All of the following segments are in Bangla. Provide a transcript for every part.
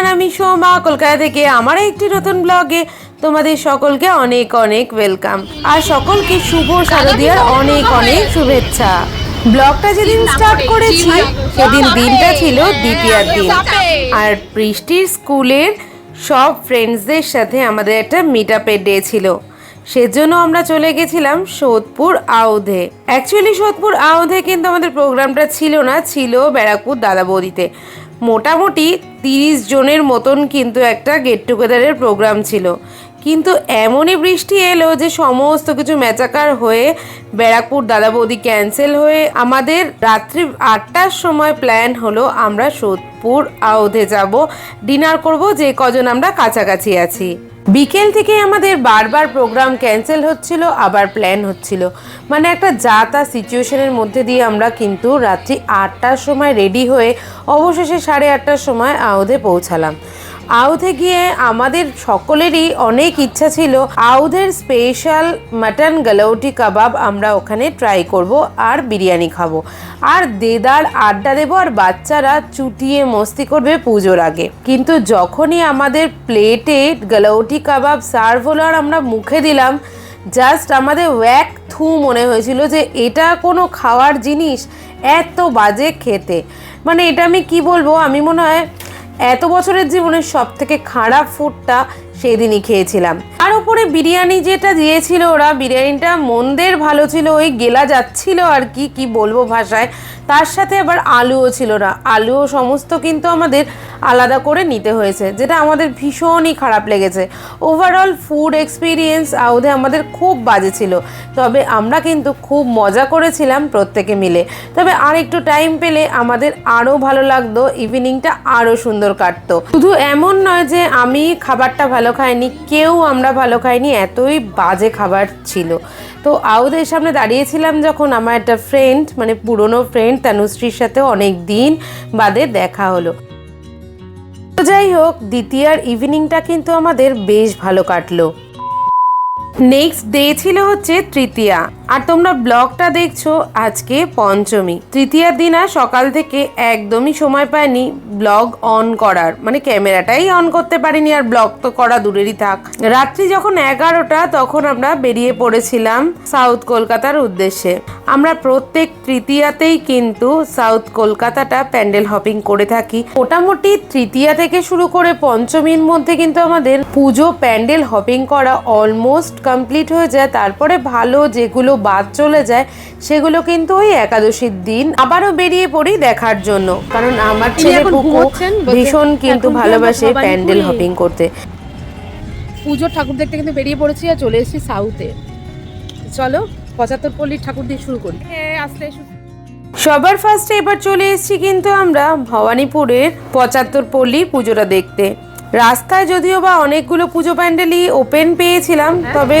এভরিওয়ান আমি সোমা কলকাতা থেকে আমার একটি নতুন ব্লগে তোমাদের সকলকে অনেক অনেক ওয়েলকাম আর সকলকে শুভ শারদীয়ার অনেক অনেক শুভেচ্ছা। ব্লগটা যেদিন স্টার্ট করেছি সেদিন দিনটা ছিল দ্বিতীয়ার দিন। আর বৃষ্টির স্কুলের সব ফ্রেন্ডসদের সাথে আমাদের একটা মিট আপের ডে ছিল। সেজন্য আমরা চলে গেছিলাম সোদপুর আউধে অ্যাকচুয়ালি সোদপুর আউধে কিন্তু আমাদের প্রোগ্রামটা ছিল না ছিল ব্যারাকপুর দাদা বৌদিতে মোটামুটি তিরিশ জনের মতন কিন্তু একটা গেট টুগেদারের প্রোগ্রাম ছিল। কিন্তু এমনই বৃষ্টি এলো যে সমস্ত কিছু মেচাকার হয়ে ব্যারাকপুর দাদা বৌদি ক্যান্সেল হয়ে আমাদের রাত্রি আটটার সময় প্ল্যান হলো আমরা সোদপুর আউধে যাব। ডিনার করব যে কজন আমরা কাছাকাছি আছি। বিকেল থেকে আমাদের বারবার প্রোগ্রাম ক্যান্সেল হচ্ছিল, আবার প্ল্যান হচ্ছিল। মানে একটা যা তা সিচুয়েশনের মধ্যে দিয়ে আমরা কিন্তু রাত্রি আটটার সময় রেডি হয়ে অবশেষে সাড়ে আটটার সময় আউধে পৌঁছালাম। আউধে গিয়ে আমাদের সকলেরই অনেক ইচ্ছা ছিল, আউধের স্পেশাল মাটন গালৌটি কাবাব আমরা ওখানে ট্রাই করব আর বিরিয়ানি খাব। আর দেদার আড্ডা দেবো আর বাচ্চারা চুটিয়ে মস্তি করবে পুজোর আগে। কিন্তু যখনই আমাদের প্লেটে গালৌটি কাবাব সার্ভ হলো আর আমরা মুখে দিলাম জাস্ট আমাদের ওয়াক থু মনে হয়েছিল যে এটা কোনো খাওয়ার জিনিস, এত বাজে খেতে। মানে এটা আমি কি বলব? আমি মনে হয় এত বছরের জীবনের সব থেকে খারাপ ফুডটা সেদিনই খেয়েছিলাম। আর উপরে বিরিয়ানি যেটা দিয়েছিল ওরা, বিরিয়ানিটা মন্দের ভালো ছিল, ওই গেলা যাচ্ছিল আর কি কি বলব ভাষায়। তার সাথে আবার আলুও ছিল না। আলুও সমস্ত কিন্তু আমাদের আলাদা করে নিতে হয়েছে, যেটা আমাদের ভীষণই খারাপ লেগেছে। ওভারঅল ফুড এক্সপিরিয়েন্স আউধে আমাদের খুব বাজে ছিল। তবে আমরা কিন্তু খুব মজা করেছিলাম প্রত্যেকে মিলে। তবে আর একটু টাইম পেলে আমাদের আরও ভালো লাগতো ইভিনিংটা আরও সুন্দর কাটতো। শুধু এমন নয় যে আমি খাবারটা ভালো খাইনি, কেউ আমরা ভালো খাইনি এতই বাজে খাবার ছিল। তো আউদের সামনে দাঁড়িয়েছিলাম যখন আমার একটা ফ্রেন্ড মানে পুরনো ফ্রেন্ড তানুশ্রীর সাথে অনেক দিন বাদে দেখা হলো। তো যাই হোক, দ্বিতীয়ার ইভিনিংটা কিন্তু আমাদের বেশ ভালো কাটলো। নেক্সট ডে ছিল হচ্ছে তৃতীয়া। আর তোমরা ব্লগটা দেখছ আজকে পঞ্চমী। তৃতীয়ার দিন আর সকাল থেকে একদমই সময় পাইনি ব্লগ অন করার। মানে ক্যামেরাটাই অন করতে পারিনি আর ব্লগ তো করা দূরেরই থাক। রাত্রি যখন এগারোটা, তখন আমরা বেরিয়ে পড়েছিলাম সাউথ কলকাতার উদ্দেশ্যে। আমরা প্রত্যেক তৃতীয়াতেই কিন্তু সাউথ কলকাতাটা প্যান্ডেল হপিং করে থাকি। মোটামুটি তৃতীয়া থেকে শুরু করে পঞ্চমীর মধ্যে কিন্তু আমাদের পুজো, প্যান্ডেল হপিং করা অলমোস্ট কমপ্লিট হয়ে যায়। তারপরে ভালো যেগুলো বাদ চলে যায় সেগুলো কিন্তু ওই একাদশীর দিন আবারও বেরিয়ে পড়ি দেখার জন্য। কারণ আমার ছেলে পুকু ভীষণ কিন্তু ভালোবাসে প্যান্ডেল হপিং করতে। পুজোর ঠাকুর দেখতে কিন্তু বেরিয়ে পড়েছি আর চলে এসেছি সাউথে। চলো পঁচাত্তর পল্লীর ঠাকুর দিয়ে শুরু করি। হ্যাঁ আসতে সবার ফার্স্টে এবার চলে এসেছি কিন্তু আমরা ভবানীপুরের পঁচাত্তর পল্লী পুজোটা দেখতে। রাস্তায় যদিও বা অনেকগুলো পুজো প্যান্ডেলই ওপেন পেয়েছিলাম, তবে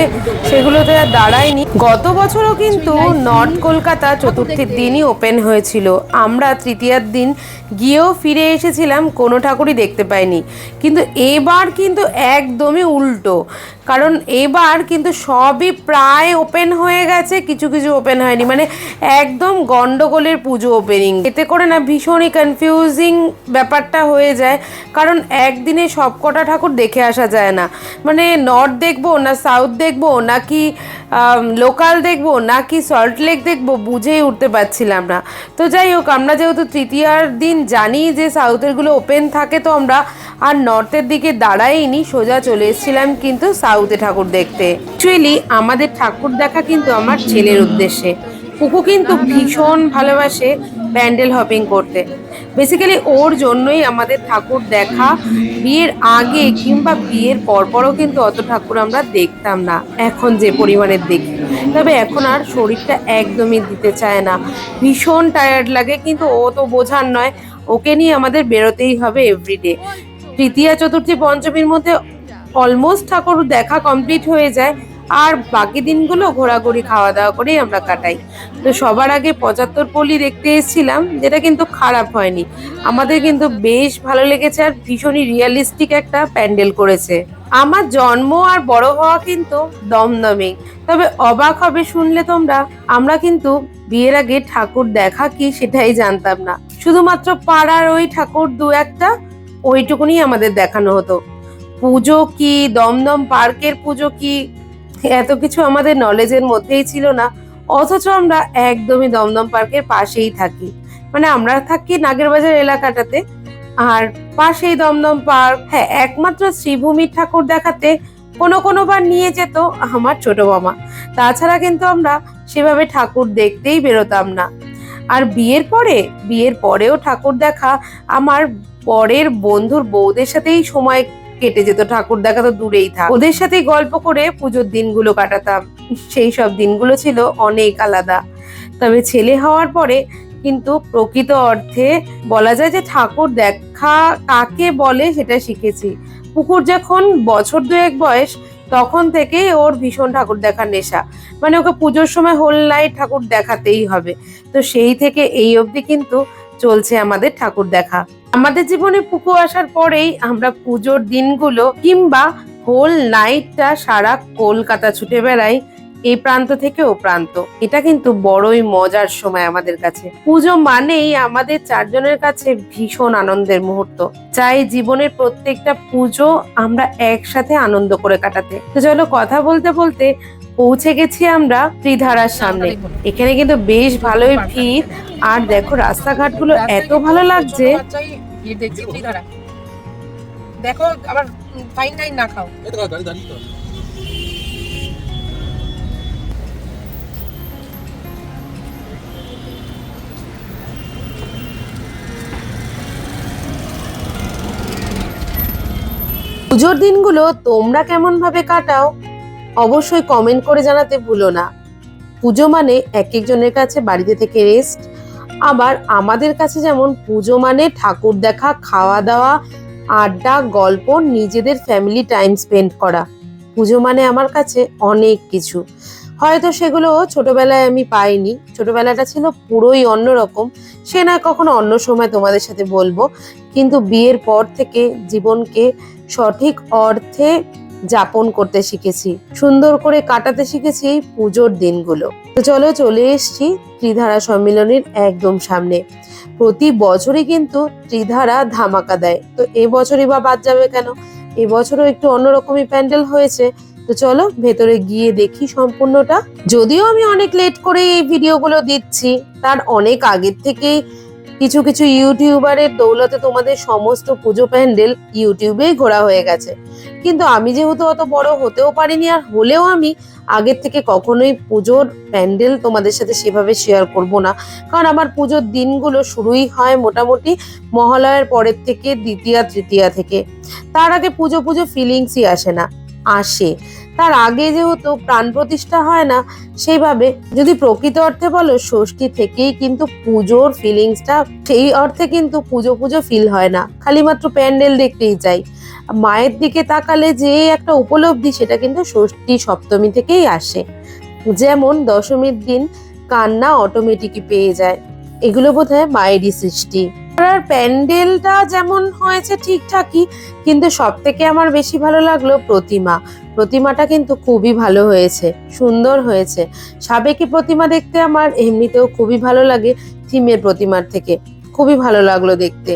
সেগুলোতে আর দাঁড়ায়নি। গত বছরও কিন্তু নর্থ কলকাতা চতুর্থীর দিনই ওপেন হয়েছিল। আমরা তৃতীয়ার দিন গিয়েও ফিরে এসেছিলাম, কোনো ঠাকুরই দেখতে পাইনি। কিন্তু এবার কিন্তু একদমই উল্টো। কারণ এবার কিন্তু সবই প্রায় ওপেন হয়ে গেছে, কিছু কিছু ওপেন হয়নি। মানে একদম গন্ডগোলের পুজো ওপেনিং এতে করে না ভীষণই কনফিউজিং ব্যাপারটা হয়ে যায়। কারণ একদিনে সব কটা ঠাকুর দেখে আসা যায় না। মানে নর্থ দেখব, না সাউথ দেখব, নাকি লোকাল দেখব, নাকি সল্ট লেক দেখব, বুঝেই উঠতে পারছিলাম না। তো যাই হোক, আমরা যেহেতু তৃতীয়ার দিন জানি যে সাউথেরগুলো ওপেন থাকে তো আমরা আর নর্থের দিকে দাঁড়াইনি, সোজা চলে এসেছিলাম কিন্তু সাউথে ঠাকুর দেখতে। অ্যাকচুয়ালি আমাদের ঠাকুর দেখা কিন্তু আমার ছেলের উদ্দেশ্যে। কুকু কিন্তু ভীষণ ভালোবাসে প্যান্ডেল হপিং করতে। বেসিক্যালি ওর জন্যই আমাদের ঠাকুর দেখা, বিয়ের আগে কিংবা বিয়ের পরপরও কিন্তু অত ঠাকুর আমরা দেখতাম না, এখন যে পরিমাণের দেখি। তবে এখন আর শরীরটা একদমই দিতে চায় না। ভীষণ টায়ার্ড লাগে, কিন্তু ও তো বোঝার নয় ওকে নিয়ে আমাদের বেরোতেই হবে এভরিডে তৃতীয়া চতুর্থী পঞ্চমীর মধ্যে অলমোস্ট ঠাকুর দেখা কমপ্লিট হয়ে যায়। আর বাকি দিনগুলো ঘোরাঘুরি খাওয়া দাওয়া করেই আমরা কাটাই। তো সবার আগে পঁচাত্তর পল্লী দেখতে এসেছিলাম, যেটা কিন্তু খারাপ হয়নি। আমাদের কিন্তু বেশ ভালো লেগেছে আর ভীষণই রিয়েলিস্টিক একটা প্যান্ডেল করেছে। আমার জন্ম আর বড় হওয়া কিন্তু দমদমে। তবে অবাক হবে শুনলে তোমরা, আমরা কিন্তু বিয়ের আগে ঠাকুর দেখা কি সেটাই জানতাম না। শুধুমাত্র পাড়ার ওই ঠাকুর দু একটা, ওইটুকুনি আমাদের দেখানো হতো। পুজো কি, দমদম পার্কের পুজো কি এত কিছু আমাদের নলেজের মধ্যেই ছিল না। অথচ আমরা একদমই দমদম পার্কের পাশেই থাকি। মানে আমরা থাকি নাগেরবাজার এলাকাটাতে। আর পাশেই দমদম পার্ক হ্যাঁ একমাত্র শ্রীভূমি ঠাকুর দেখাতে কোনো কোনো বার নিয়ে যেত আমার ছোট মামা। তাছাড়া কিন্তু আমরা সেভাবে ঠাকুর দেখতেই বেরোতাম না। আর বিয়ের পরে, বিয়ের পরেও ঠাকুর দেখা আমার পরের বন্ধুর বউদের সাথেই সময় কেটে যেত, ঠাকুর দেখা তো দূরেই থাক। ওদের সাথেই গল্প করে পুজোর দিনগুলো কাটাতাম। সেই সব দিনগুলো ছিল অনেক আলাদা। তবে ছেলে হওয়ার পরে কিন্তু প্রকৃত অর্থে বলা যায় যে ঠাকুর দেখা কাকে বলে সেটা শিখেছি। পুকুর যখন বছর দুয়েক বয়স, তখন থেকেই ওর ভীষণ ঠাকুর দেখার নেশা। মানে ওকে পুজোর সময় হোল নাইট ঠাকুর দেখাতেই হবে। তো সেই থেকে এই অবধি কিন্তু চলছে আমাদের ঠাকুর দেখা। আমাদের জীবনে পুকুর আসার পরেই আমরা পুজোর দিনগুলো কিংবা হোল নাইটটা সারা কলকাতা ছুটে বেড়াই, এই প্রান্ত থেকে ও প্রান্ত। এটা কিন্তু বড়ই মজার সময় আমাদের কাছে। পুজো মানেই আমাদের চারজনের কাছে ভীষণ আনন্দের মুহূর্ত। চাই জীবনের প্রত্যেকটা পুজো আমরা একসাথে আনন্দ করে কাটাতে। তো চলো কথা বলতে বলতে পৌঁছে গেছি আমরা ত্রিধারার সামনে। এখানে কিন্তু বেশ ভালোই ভিড়। আর দেখো রাস্তাঘাটগুলো এত ভালো লাগছে। দেখো আবার ফাইন টাইন না খাও। পুজোর দিনগুলো তোমরা কেমন ভাবে কাটাও? অবশ্যই কমেন্ট করে জানাতে ভুলো না। পুজো মানে এক একজনের কাছে বাড়িতে থেকে রেস্ট আবার আমাদের কাছে যেমন পুজো মানে ঠাকুর দেখা, খাওয়া দাওয়া, আড্ডা, গল্প, নিজেদের ফ্যামিলি টাইম স্পেন্ড করা। পুজো মানে আমার কাছে অনেক কিছু। হয়তো সেগুলো ছোটবেলায় আমি পাইনি। ছোটবেলাটা ছিল পুরোই অন্যরকম। সে না কখনো অন্য সময় তোমাদের সাথে বলব। কিন্তু বিয়ের পর থেকে জীবনকে সঠিক অর্থে যাপন করতে শিখেছি, সুন্দর করে কাটাতে শিখেছি এই পুজোর দিনগুলো। তো চলো চলে এসেছি ত্রিধারা সম্মিলনীর একদম সামনে। প্রতি বছরই কিন্তু ত্রিধারা ধামাকা দেয়। তো এবছরই বা বাদ যাবে কেন? এবছরও একটু অন্যরকমই প্যান্ডেল হয়েছে। তো চলো ভেতরে গিয়ে দেখি সম্পূর্ণটা। যদিও আমি অনেক লেট করে এই ভিডিওগুলো দিচ্ছি, তার অনেক আগের থেকেই কিছু কিছু ইউটিউবারের দৌলতে তোমাদের সমস্ত পুজো প্যান্ডেল ইউটিউবেই ঘোরা হয়ে গেছে। কিন্তু আমি যেহেতু অত বড় হতেও পারিনি, আর হলেও আমি আগের থেকে কখনোই পুজোর প্যান্ডেল তোমাদের সাথে সেভাবে শেয়ার করব না। কারণ আমার পুজোর দিনগুলো শুরুই হয় মোটামুটি মহালয়ার পরের থেকে, দ্বিতীয়া, তৃতীয়া থেকে। তার আগে পুজো পুজো ফিলিংসই আসে না, আসে। তার আগে যেহেতু প্রাণ প্রতিষ্ঠা হয় না, সেইভাবে যদি প্রকৃত অর্থে বলো, ষষ্ঠী থেকেই কিন্তু পুজোর ফিলিংসটা সেই অর্থে কিন্তু পুজো পুজো ফিল হয় না। খালি মাত্র প্যান্ডেল দেখতেই চাই। মায়ের দিকে তাকালে যে একটা উপলব্ধি, সেটা কিন্তু ষষ্ঠী সপ্তমী থেকেই আসে। যেমন দশমীর দিন কান্না অটোমেটিকই পেয়ে যায়। এগুলো বোধ হয় মায়েরই সৃষ্টি। আর প্যান্ডেলটা যেমন হয়েছে ঠিকঠাকই, কিন্তু সব থেকে আমার বেশি ভালো লাগল প্রতিমা। প্রতিমাটা কিন্তু খুবই ভালো হয়েছে, সুন্দর হয়েছে। সাবেকি প্রতিমা দেখতে আমার এমনিতেও খুবই ভালো লাগে, থিমের প্রতিমার থেকে। খুবই ভালো লাগল দেখতে।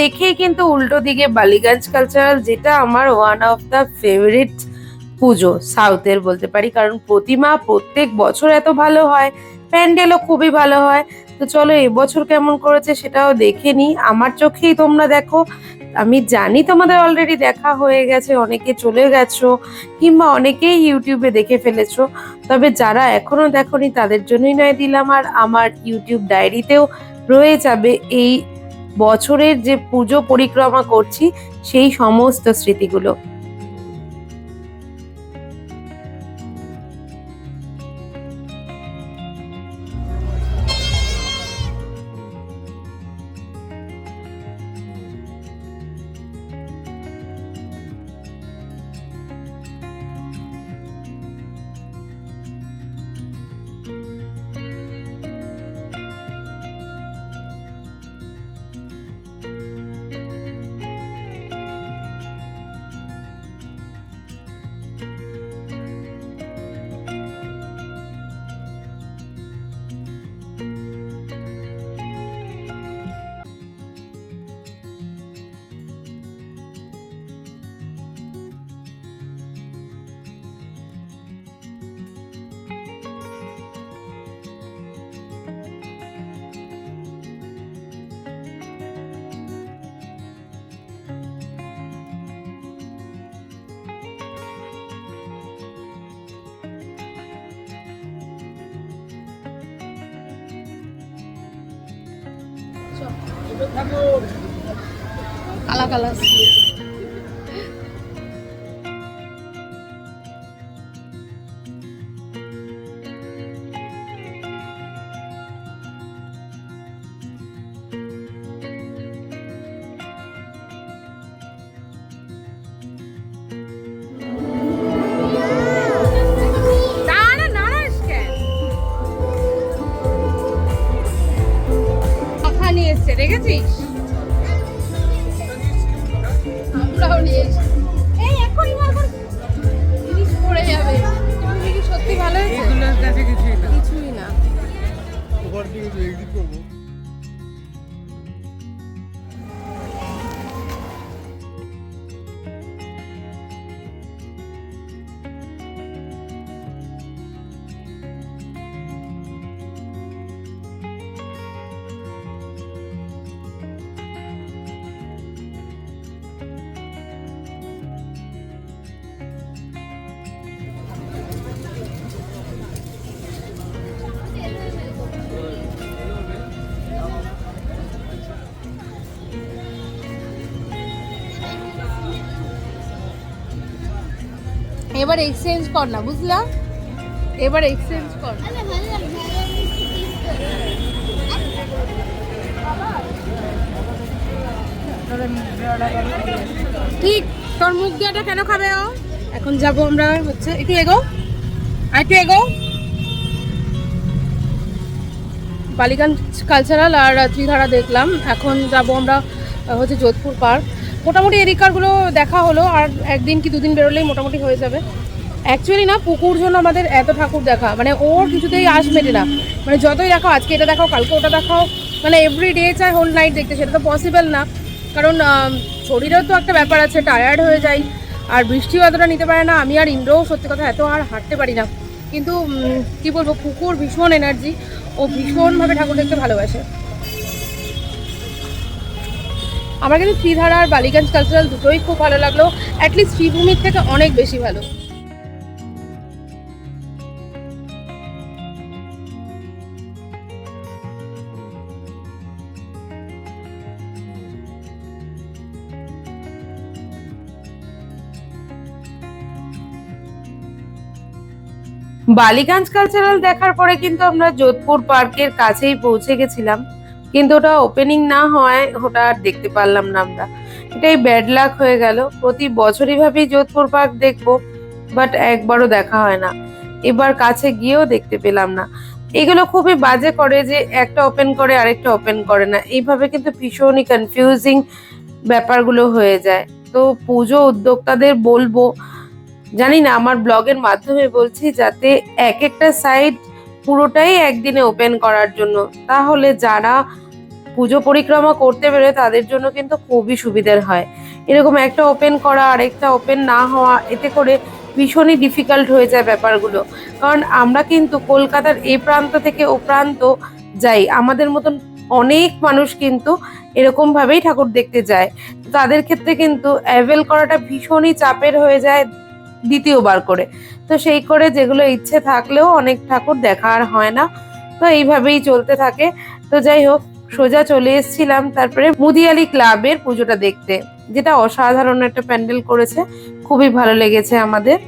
দেখেই কিন্তু উল্টো দিকে বালিগঞ্জ কালচারাল যেটা আমার ওয়ান অফ দ্য ফেভারিট পুজো সাউথের বলতে পারি। কারণ প্রতিমা প্রত্যেক বছর এত ভালো হয়, প্যান্ডেলও খুবই ভালো হয়। তো চলো এবছর কেমন করেছে সেটাও দেখে নিই। আমার চোখেই তোমরা দেখো। আমি জানি তোমাদের অলরেডি দেখা হয়ে গেছে, অনেকে চলে গেছো, কিংবা অনেকেই ইউটিউবে দেখে ফেলেছো। তবে যারা এখনও দেখোনি, তাদের জন্যই নয় দিলাম। আর আমার ইউটিউব ডায়েরিতেও রয়ে যাবে এই বছরের যে পুজো পরিক্রমা করছি সেই সমস্ত স্মৃতিগুলো। কালা কালা এবার এক্সচেঞ্জ কর না, বুঝলা? এবার এক্সচেঞ্জ কর। ঠিক, তোর মুখ দিয়াটা কেন খাবে ও? এখন যাব আমরা হচ্ছে, একটু এগো। আর একটু এগো। বালিগঞ্জ কালচারাল আর ত্রিধারা দেখলাম। এখন যাব আমরা হচ্ছে যোধপুর পার্ক মোটামুটি এদিকারগুলো দেখা হলো, আর একদিন কি দুদিন বেরোলেই মোটামুটি হয়ে যাবে। অ্যাকচুয়ালি না পুকুর জন্য আমাদের এত ঠাকুর দেখা মানে ওর কিছুতেই আশ মেটে না। মানে যতই দেখাও, আজকে এটা দেখাও, কালকে ওটা দেখাও মানে এভরি ডে চাই হোল নাইট দেখতে, সেটা তো পসিবল না। কারণ শরীরেও তো একটা ব্যাপার আছে টায়ার্ড হয়ে যাই, আর বৃষ্টিও এতটা নিতে পারে না, আমি আর ইন্দ্রও সত্যি কথা এত আর হাঁটতে পারি না। কিন্তু কি বলব কুকুর ভীষণ এনার্জি ও ভীষণভাবে ঠাকুর দেখতে ভালোবাসে। আমার কিন্তু ত্রিধারা আর বালিগঞ্জ কালচারাল দুটোই খুব ভালো লাগল। অ্যাটলিস্ট শ্রীভূমির থেকে অনেক বেশি ভালো। বালিগঞ্জ কালচারাল দেখার পরে কিন্তু আমরা যোধপুর পার্কের কাছেই পৌঁছে গেছিলাম। কিন্তু ওটা ওপেনিং না হওয়ায় ওটা আর দেখতে পারলাম না আমরা। এটাই ব্যাড লাক হয়ে গেল। প্রতি বছরই ভাবি যোধপুর পার্ক দেখব বাট একবারও দেখা হয় না। এবার কাছে গিয়েও দেখতে পেলাম না। এগুলো খুবই বাজে করে যে একটা ওপেন করে, আরেকটা ওপেন করে না। এইভাবে কিন্তু ভীষণই কনফিউজিং ব্যাপারগুলো হয়ে যায়। তো পুজো উদ্যোক্তাদের বলব, জানি না, আমার ব্লগের মাধ্যমে বলছি, যাতে এক একটা সাইড পুরোটাই একদিনে ওপেন করার জন্য। তাহলে যারা পুজো পরিক্রমা করতে বেরোয়, তাদের জন্য কিন্তু খুবই সুবিধার হয়। এরকম একটা ওপেন করা, আরেকটা ওপেন না হওয়া, এতে করে ভীষণই ডিফিকাল্ট হয়ে যায় ব্যাপারগুলো। কারণ আমরা কিন্তু কলকাতার এই প্রান্ত থেকে ও প্রান্ত যাই, আমাদের মতন অনেক মানুষ কিন্তু এরকমভাবেই ঠাকুর দেখতে যায়। তাদের ক্ষেত্রে কিন্তু অ্যাভেল করাটা ভীষণই চাপের হয়ে যায় দ্বিতীয়বার করে। তো সেই করে যেগুলো ইচ্ছে থাকলেও অনেক ঠাকুর দেখা আর হয় না। তো এইভাবেই চলতে থাকে। তো যাই হোক, সোজা চলে এসেছিলাম তারপরে মুদিয়ালি ক্লাবের পুজোটা দেখতে, যেটা অসাধারণ একটা প্যান্ডেল করেছে। খুবই ভালো লেগেছে আমাদের।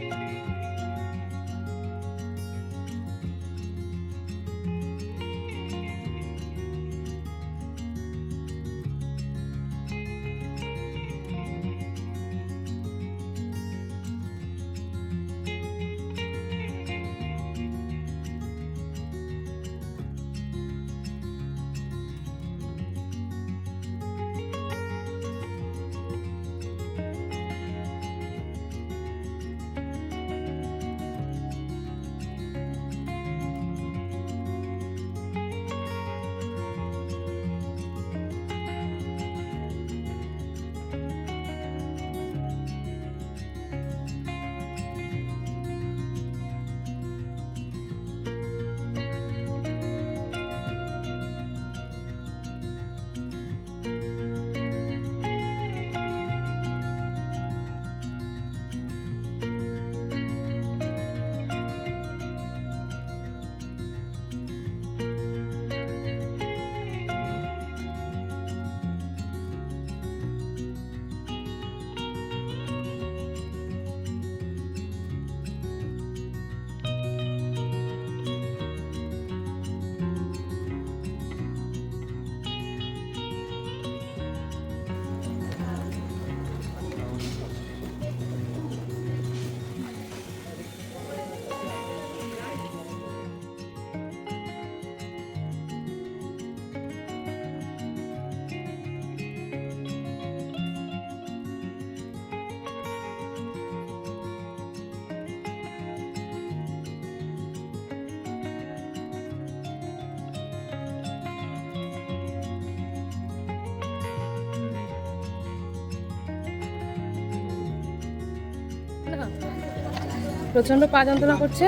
প্রচণ্ড পা যন্ত্রণা করছে।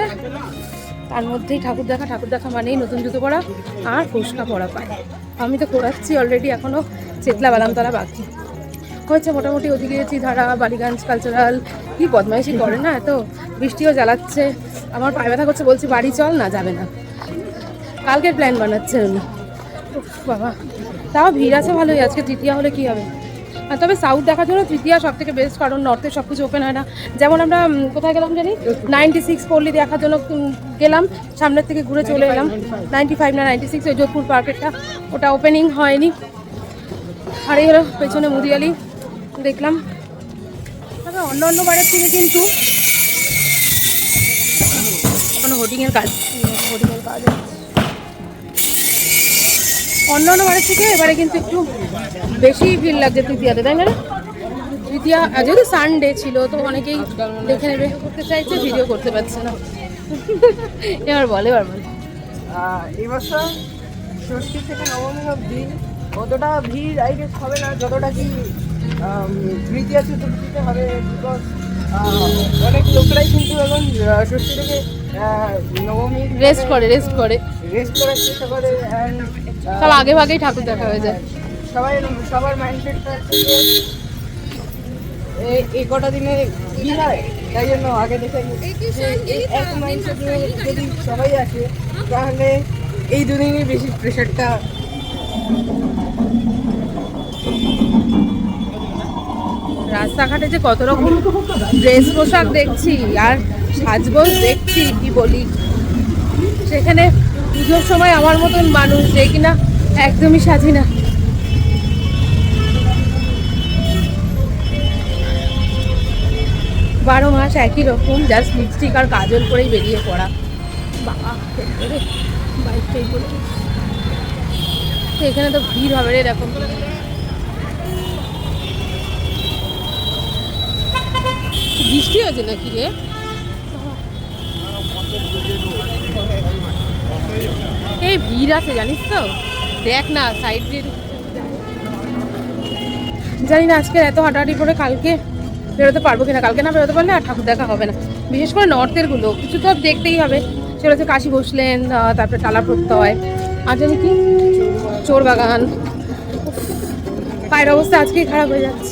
তার মধ্যেই ঠাকুর দেখা ঠাকুর দেখা মানেই নতুন জুতো পরা আর ফুসকা পরা পায়। আমি তো করাচ্ছি অলরেডি এখনও চেতলা বালামতলা বাকি। হয়েছে মোটামুটি ওদিকে ধারা, বালিগঞ্জ কালচারাল কি বদমাইশি করে না এত? বৃষ্টিও জ্বালাচ্ছে। আমার পায়ে ব্যথা করছে, বলছি বাড়ি চল, না যাবে না। কালকের প্ল্যান বানাচ্ছে উনি। বাবা। তাও ভিড় আছে ভালোই, আজকে তৃতীয়া হলে কি হবে? তবে সাউথ দেখার জন্য তৃতীয়া সব থেকে বেস্ট কারণ নর্থে সব কিছু ওপেন হয় না। যেমন আমরা কোথায় গেলাম জানি? নাইনটি সিক্স পল্লি দেখার জন্য গেলাম, সামনের থেকে ঘুরে চলে এলাম। নাইনটি ফাইভ না নাইনটি সিক্স ওই যোধপুর পার্কেটটা ওটা ওপেনিং হয়নি। আর এই হলো পেছনে মুদিয়ালি দেখলাম। তবে অন্য অন্য বারের থেকে কিন্তু কোনো হোর্ডিংয়ের কাজ হোর্ডিংয়ের কাজ। অন্য অন্য বারের থেকে এবারে কিন্তু একটু বেশি ভিড় লাগছে তৃতীয়াতে তাই না তৃতীয়া যেহেতু সানডে ছিল তো অনেকেই দেখে নেবে। করতে চাইছে ভিডিও করতে পারছে না। এবার বলে এবার বলে। আহ, এই বছর ষষ্ঠী থেকে নবমী অবধি অতটা ভিড় আই গেস হবে না যতটা কি তৃতীয়া চতুর্থীতে হবে বিকজ অনেক লোকরাই কিন্তু এখন ষষ্ঠী থেকে নবমী রেস্ট করে রেস্ট করে। রেস্ট করার চেষ্টা করে সব আগে ভাগেই ঠাকুর দেখা হয়ে যায়। সবাই সবার মাইন্ডসেটটা এই- এই কটা দিনে ভিড় হয়? তাই জন্য আগে দেখে এক মাইন্ডসেট নিয়ে যদি সবাই আসে তাহলে এই দুদিনই বেশি প্রেশারটা রাস্তাঘাটে যে কত রকম ড্রেস পোশাক দেখছি আর সাজগোজ দেখছি কি বলি? সেখানে পুজোর সময় আমার মতন মানুষ যে কিনা একদমই সাজি না। বারো মাস একই রকম জাস্ট লিপস্টিক আর কাজল করেই বেরিয়ে পড়া। বাবা এখানে তো ভিড় হবে রে এরকম। বৃষ্টি হয়েছে নাকি রে? এই ভিড় আছে, জানিস তো। দেখ না সাইড দিয়ে জানি না আজকে এত হাঁটাহাঁটি করে কালকে বেরোতে পারব কিনা? কালকে না বেরোতে পারলে আর ঠাকুর দেখা হবে না। বিশেষ করে নর্থেরগুলো কিছু তো দেখতেই হবে। সেটা হচ্ছে কাশি বসলেন তারপরে টালা প্রত্যয় আর জানি কি? চোর বাগান। পায়ের অবস্থা আজকেই খারাপ হয়ে যাচ্ছে।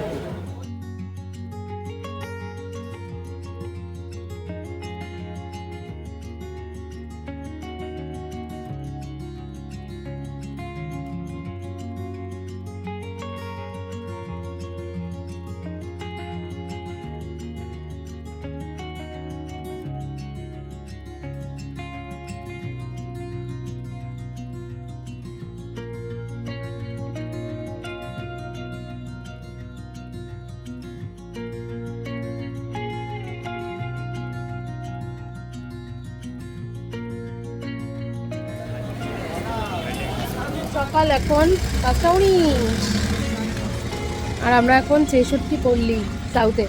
সকাল এখন পাঁচটা আর আমরা এখন ছেষট্টি পল্লী সাউথে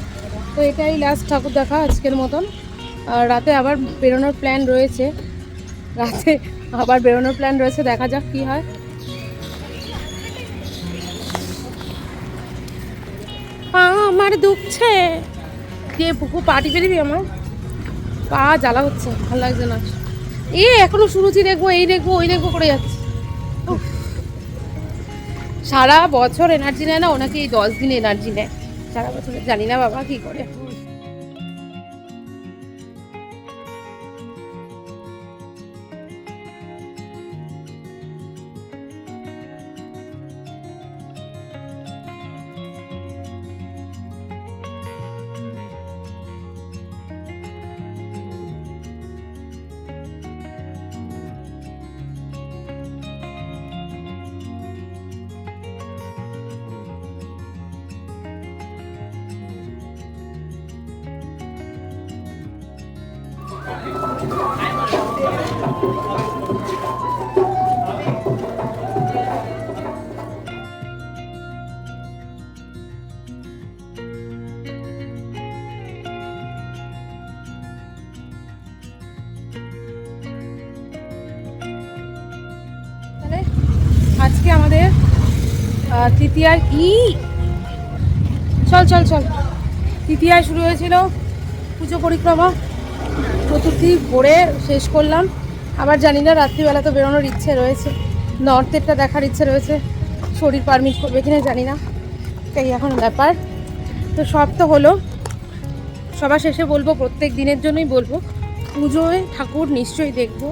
তো এটাই লাস্ট ঠাকুর দেখা আজকের মতন। আর রাতে আবার বেরোনোর প্ল্যান রয়েছে। রাতে আবার বেরোনোর প্ল্যান রয়েছে, দেখা যাক কি হয়। আমার দুঃখছে কে পুকু পাটি পেরিবি আমার পা জ্বালা হচ্ছে, ভালো লাগছে না। এ, এখনও শুরুছি দেখব এই দেখব ওই দেখব করে যাচ্ছে। সারা বছর এনার্জি নেয় না, ওনাকে এই দশ দিন এনার্জি নেয়। সারা বছর, জানি না বাবা কি করে। আজকে আমাদের তৃতীয়ার ই। চল চল চল। তৃতীয়ায় শুরু হয়েছিল পুজো পরিক্রমা। চতুর্থী ভোরে শেষ করলাম। আবার জানি না, রাত্রিবেলা তো বেরোনোর ইচ্ছে রয়েছে। নর্থেরটা দেখার ইচ্ছে রয়েছে। শরীর পারমিট করবে কিনা জানি না। তাই এখন ব্যাপার। তো সব তো হলো। সবার শেষে বলব, প্রত্যেক দিনের জন্যই বলব, পুজোয় ঠাকুর নিশ্চয়ই দেখব।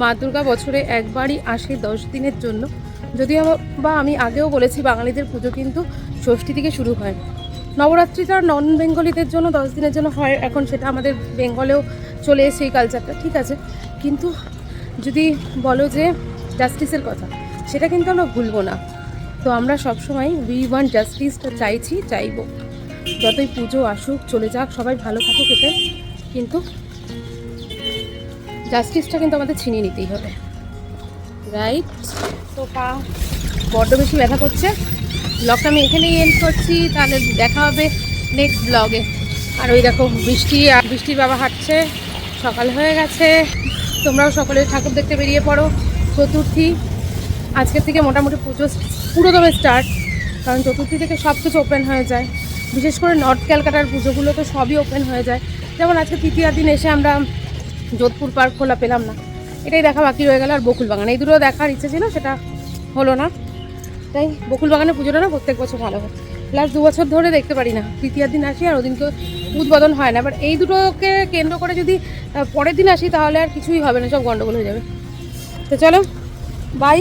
মা দুর্গা বছরে একবারই আসে দশ দিনের জন্য। যদিও বা আমি আগেও বলেছি বাঙালিদের পুজো কিন্তু ষষ্ঠী থেকে শুরু হয়। নবরাত্রিটা নন বেঙ্গলিদের জন্য, দশ দিনের জন্য হয়। এখন সেটা আমাদের বেঙ্গলেও চলে এসেছে এই কালচারটা ঠিক আছে। কিন্তু যদি বলো যে জাস্টিসের কথা, সেটা কিন্তু আমরা ভুলবো না। তো আমরা সবসময় উই ওয়ান জাস্টিসটা চাইছি, চাইব। যতই পুজো আসুক, চলে যাক, সবাই ভালো থাকুক এতে। কিন্তু জাস্টিসটা কিন্তু আমাদের ছিনিয়ে নিতেই হবে। রাইট তো পা বড্ড বেশি ব্যথা করছে। ব্লগটা আমি এখানেই এন্ড করছি। তাহলে দেখা হবে নেক্সট ব্লগে আর ওই দেখো, বৃষ্টি আর বৃষ্টির বাবা হাঁটছে। সকাল হয়ে গেছে। তোমরাও সকলে ঠাকুর দেখতে বেরিয়ে পড়ো। চতুর্থী। আজকের থেকে মোটামুটি পুজো পুরোদমে স্টার্ট কারণ চতুর্থী থেকে সব কিছু ওপেন হয়ে যায়। বিশেষ করে নর্থ ক্যালকাটার পুজোগুলো তো সবই ওপেন হয়ে যায়। যেমন আজকে তৃতীয় দিন এসে আমরা যোধপুর পার্ক খোলা পেলাম না। এটাই দেখা বাকি রয়ে গেল আর বকুল বাগান। এই দুটো দেখার ইচ্ছে ছিল, সেটা হলো না। তাই বকুল বাগানের পুজোটা না প্রত্যেক বছর ভালো হয়। লাস্ট দু বছর ধরে দেখতে পারি না তৃতীয় দিন আসি আর ওদিনকে উদ্বোধন হয় না। এবার এই দুটোকে কেন্দ্র করে যদি পরের দিন আসি তাহলে আর কিছুই হবে না, সব গন্ডগোল হয়ে যাবে। তো চলো বাই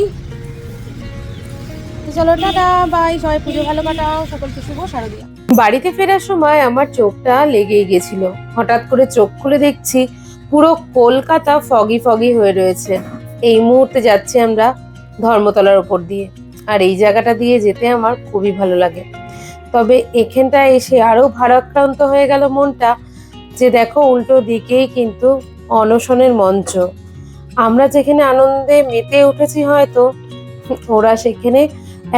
তো চলো, টাটা বাই সবাই পুজো ভালো কাটাও, সকলকে শুভ শারদীয়া। বাড়িতে ফেরার সময় আমার চোখটা লেগেই গেছিল। হঠাৎ করে চোখ খুলে দেখছি পুরো কলকাতা ফগি ফগি হয়ে রয়েছে। এই মুহূর্তে যাচ্ছি আমরা ধর্মতলার ওপর দিয়ে। আর এই জায়গাটা দিয়ে যেতে আমার খুবই ভালো লাগে। তবে এখানটায় এসে আরও ভারাক্রান্ত হয়ে গেল মনটা যে দেখো উল্টো দিকেই কিন্তু অনশনের মঞ্চ। আমরা যেখানে আনন্দে মেতে উঠেছি হয়তো, ওরা সেখানে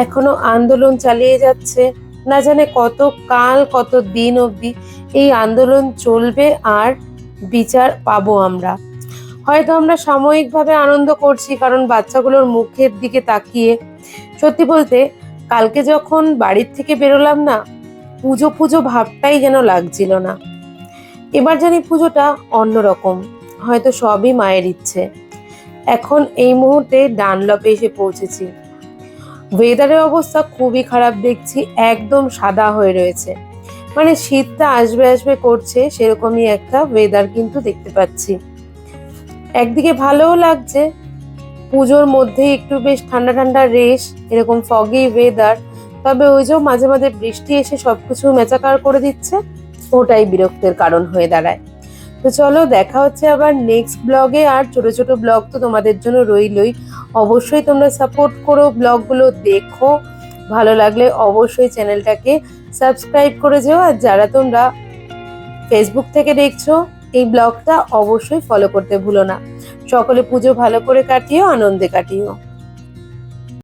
এখনও আন্দোলন চালিয়ে যাচ্ছে। না জানে কত কাল, কত দিন অবধি এই আন্দোলন চলবে আর বিচার পাবো আমরা। হয়তো আমরা সাময়িকভাবে আনন্দ করছি কারণ বাচ্চাগুলোর মুখের দিকে তাকিয়ে। সত্যি বলতে, কালকে যখন বাড়ির থেকে বেরোলাম না, পুজো পুজো ভাবটাই যেন লাগছিল না। এবার জানি পুজোটা অন্যরকম, হয়তো সবই মায়ের ইচ্ছে। এখন এই মুহূর্তে ডানলপে এসে পৌঁছেছি। ওয়েদারের অবস্থা খুবই খারাপ দেখছি, একদম সাদা হয়ে রয়েছে। মানে শীতটা আসবে আসবে করছে, সেরকমই একটা ওয়েদার কিন্তু দেখতে পাচ্ছি। একদিকে ভালোও লাগছে, পুজোর মধ্যে একটু বেশ ঠান্ডা ঠান্ডা রেশ, এরকম ফগি ওয়েদার তবে ওই যে মাঝে মাঝে বৃষ্টি এসে সবকিছু মেচাকার করে দিচ্ছে, ওটাই বিরক্তের কারণ হয়ে দাঁড়ায়। তো চলো দেখা হচ্ছে আবার নেক্সট ব্লগে আর ছোট ছোট ব্লগ তো তোমাদের জন্য রইলই। অবশ্যই তোমরা সাপোর্ট করো ব্লগগুলো দেখো। ভালো লাগলে অবশ্যই চ্যানেলটাকে সাবস্ক্রাইব করে যেও আর যারা তোমরা ফেসবুক থেকে দেখছ, এই ব্লগটা অবশ্যই ফলো করতে ভুলো না। সকলে পুজো ভালো করে কাটিও, আনন্দে কাটিও।